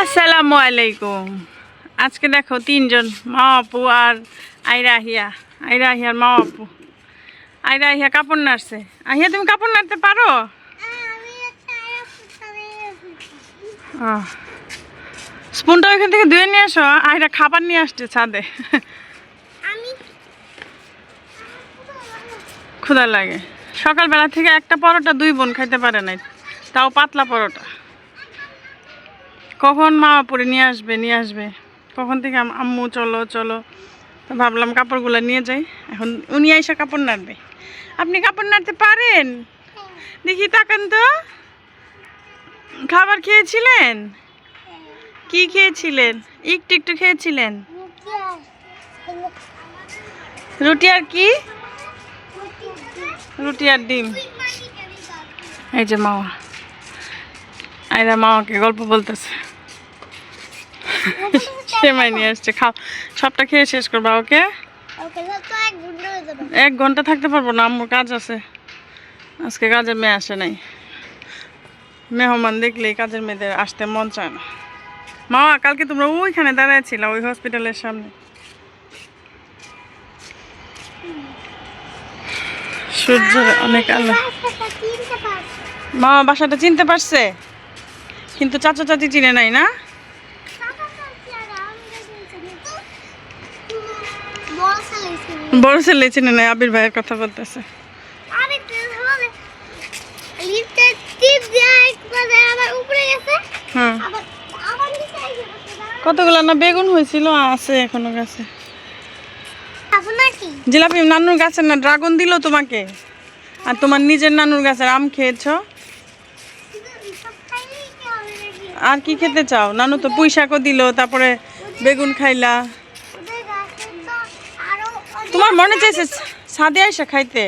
আসসালামু আলাইকুম। আজকে দেখো তিনজন মা আপু আর আইরা আহিয়া আইরা আহিয়ার মা আপু আইরা আহিয়া কাপড় নাড়ছে। আহিয়া, তুমি কাপড় নাড়তে পারো। স্পুনটা ওইখান থেকে ধুয়ে নিয়ে আসো। আইরা খাবার নিয়ে আসছে ছাদে। ক্ষুধা লাগে। সকালবেলা থেকে একটা পরোটা দুই বোন খাইতে পারে নাই। তাও পাতলা পরোটা। কখন মা পরে নিয়ে আসবে নিয়ে আসবে? কখন থেকে আম্মু, চলো চলো। তো ভাবলাম কাপড়গুলো নিয়ে যাই। এখন উনি এসে কাপড় নাড়বে। আপনি কাপড় নাড়তে পারেন? দেখি, তাকান তো। খাবার খেয়েছিলেন? কি খেয়েছিলেন? একটু একটু খেয়েছিলেন? রুটি আর কি? রুটি আর ডিম। এই যে মামা এরা মামাকে গল্প বলতেছে। সেমাই নিয়ে আসছে খাও। সবটা খেয়ে শেষ করবা ওকে? এক ঘণ্টা থাকতে পারব না আমার কাজ আছে। আজকে কাজের মেয়ে আসে নাই। মেহমান দেখলেই কাজের মেয়েদের আসতে মন চায় না। মামা কালকে তোমরা ওইখানে দাঁড়ায় ছিল ওই হসপিটালের সামনে। সূর্যের অনেক আলো। মামা বাসাটা চিনতে পারছে? কিন্তু চাচা চাচি চিনে নাই না? বড় ছেলে চিনে নাই আবির ভাইয়ের কথা বলতেছে। হ্যাঁ। কতগুলো না বেগুন হয়েছিল আছে এখনও গাছে। জিলাপি নানুর গাছের না ড্রাগন দিল তোমাকে? আর তোমার নিজের নানুর গাছের আম খেয়েছো? আর কি খেতে চাও? নানু তো পুঁই শাকও দিল তারপরে বেগুন খাইলা। তোমার মনে চাইছে সাদে আইসা খাইতে?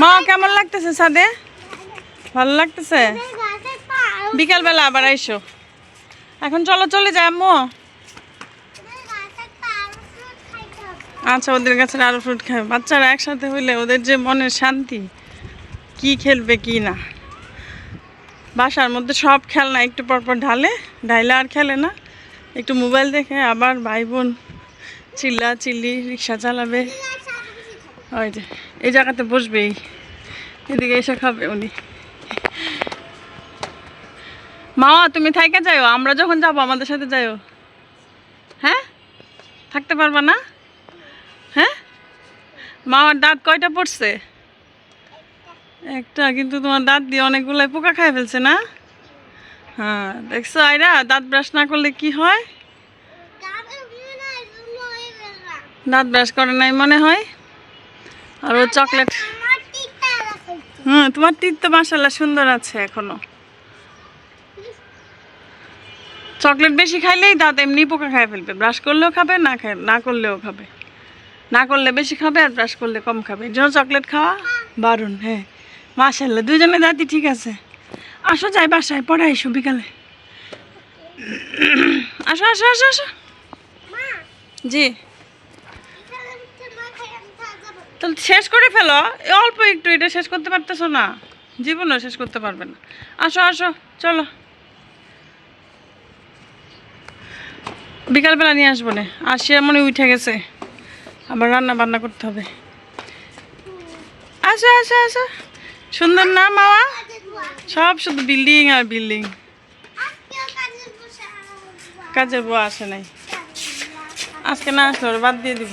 মা, কেমন লাগতেছে সাদে? ভালো লাগতেছে? বিকালবেলা আবার আইসো। এখন চলো, চলে যাই আম্মু। আচ্ছা ওদের কাছে আরও ফ্রুট খাবে। বাচ্চারা একসাথে হইলে ওদের যে মনের শান্তি, কি খেলবে কি না। বাসার মধ্যে সব খেলনা, একটু পর পর ঢালে, ঢাইলে আর খেলে না। একটু মোবাইল দেখে আবার ভাই বোন চিল্লা চিল্লি রিক্সা চালাবে। ওই যে, এই জায়গাতে বসবেই এদিকে এসে খাবে উনি। মামা তুমি থাইকে যাও আমরা যখন যাব, আমাদের সাথে যাও হ্যাঁ? থাকতে পারবা না? হ্যাঁ? মামার দাঁত কয়টা পড়ছে? একটা, কিন্তু তোমার দাঁত দিয়ে অনেকগুলাই পোকা খাই ফেলছে না? হ্যাঁ দেখছ আইরা দাঁত ব্রাশ না করলে কি হয়? দাঁত ব্রাশ করে নাই মনে হয়? আর ও চকলেট হুম, তোমার টিপ তো মাসাল্লাহ সুন্দর আছে এখনও। চকলেট বেশি খাইলেই দাঁত এমনি পোকা খাই ফেলবে। ব্রাশ করলেও খাবে, না খায় না করলেও খাবে। না করলে বেশি খাবে আর ব্রাশ করলে কম খাবে। এই জন্য চকলেট খাওয়া বারণ হ্যাঁ। মাসাল্লাহ দুজনে দাঁতই ঠিক আছে। আসো যাই বাসায় পরে আইসো বিকালে। আসো আসো আসো আসো। জি। তাহলে শেষ করে ফেলো। অল্প একটু এটা শেষ করতে পারতেছো না। জীবনও শেষ করতে পারবে না। আসো আসো চলো। বিকালবেলা নিয়ে আসব না। আসি মনে উঠে গেছে। আবার রান্না বান্না করতে হবে। আসো আসো আসো। সুন্দর না মামা? সব শুধু বিল্ডিং আর বিল্ডিং কাজের বউ আসে নাই। আজকে না আসলে বাদ দিয়ে দিব।